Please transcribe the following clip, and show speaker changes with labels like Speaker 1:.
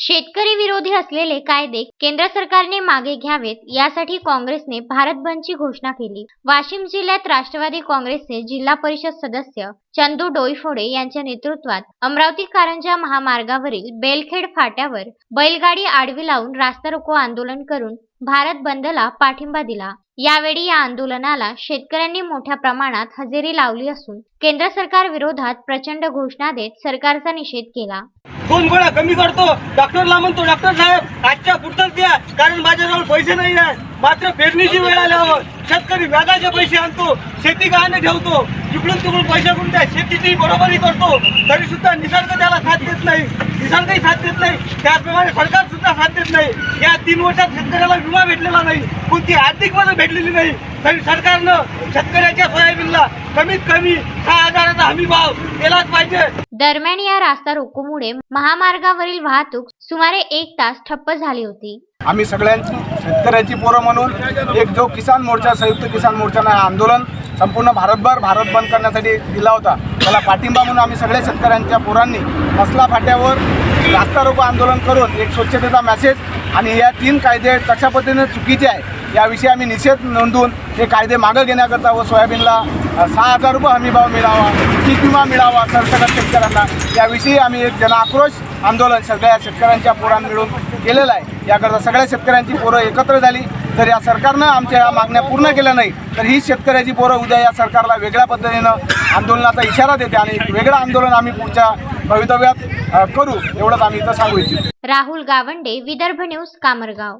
Speaker 1: शेतकरी विरोधी असलेले कायदे केंद्र सरकारने मागे घ्यावेत यासाठी काँग्रेसने भारत बंदची घोषणा केली. वाशिम जिल्ह्यात राष्ट्रवादी काँग्रेसचे जिल्हा परिषद सदस्य चंदू डोईफोडे यांच्या नेतृत्वात अमरावती कारंजा महामार्गावरील बेलखेड फाट्यावर बैलगाडी आडवी लावून रास्ता रोको आंदोलन करून भारत बंदला पाठिंबा दिला. यावेळी या आंदोलनाला शेतकऱ्यांनी मोठ्या प्रमाणात हजेरी लावली असून केंद्र सरकार विरोधात प्रचंड घोषणा देत सरकारचा निषेध केला.
Speaker 2: दोन गोळ्या कमी करतो. डॉक्टरला म्हणतो डॉक्टर साहेब आजच्या पुरतच द्या कारण माझ्याजवळ पैसे नाही आहेत मात्र पेरणीची वेळ आल्यावर शेतकरी व्याजाचे पैसे आणतो शेती गहाणे ठेवतो. इकडून तिकडून पैसे करून त्या शेतीची बरोबरी करतो. तरी सुद्धा निसर्ग त्याला साथ देत नाही. निसर्गही साथ देत नाही. त्याचप्रमाणे सरकार सुद्धा साथ देत नाही. या तीन वर्षात शेतकऱ्याला विमा भेटलेला नाही. कोणती आर्थिक मदत भेटलेली नाही. तरी सरकारनं शेतकऱ्याच्या सोयाबीनला कमीत कमी सहा हजाराचा हमी भाव केलाच पाहिजे.
Speaker 1: दरम्यान या रास्ता रोकोमुळे महामार्गावरील वाहतूक सुमारे एक तास ठप्प झाली होती.
Speaker 3: आम्ही सगळ्यांची शेतकऱ्यांची पोरं म्हणून एक जो किसान मोर्चा संयुक्त किसान मोर्चानं आंदोलन संपूर्ण भारतभर भारत बंद करण्यासाठी दिला होता. त्याला पाठिंबा म्हणून आम्ही सगळ्या शेतकऱ्यांच्या पोरांनी मसला फाट्यावर रास्ता रोको आंदोलन करून एक स्वच्छतेचा मेसेज आणि या तीन कायदे कशा पद्धतीने चुकीचे आहे याविषयी आम्ही निषेध नोंदवून हे कायदे मागं घेण्याकरता व सोयाबीनला सहा हजार रुपये हमीभाव मिळावा पीक विमा मिळावा सरसकट शेतकऱ्यांना. याविषयी आम्ही एक जनआक्रोश आंदोलन सगळ्या शेतकऱ्यांच्या पोरां मिळून केलेलं आहे. याकरता सगळ्या शेतकऱ्यांची पोरं एकत्र झाली. तर या सरकारनं आमच्या या मागण्या पूर्ण केल्या नाही तर ही शेतकऱ्याची पोरं उद्या या सरकारला वेगळ्या पद्धतीनं आंदोलनाचा इशारा देते आणि वेगळं आंदोलन आम्ही पुढच्या भवितव्यात करू एवढंच आम्ही इथं सांगू इच्छितो.
Speaker 1: राहुल गावंडे विदर्भ न्यूज कामरगाव.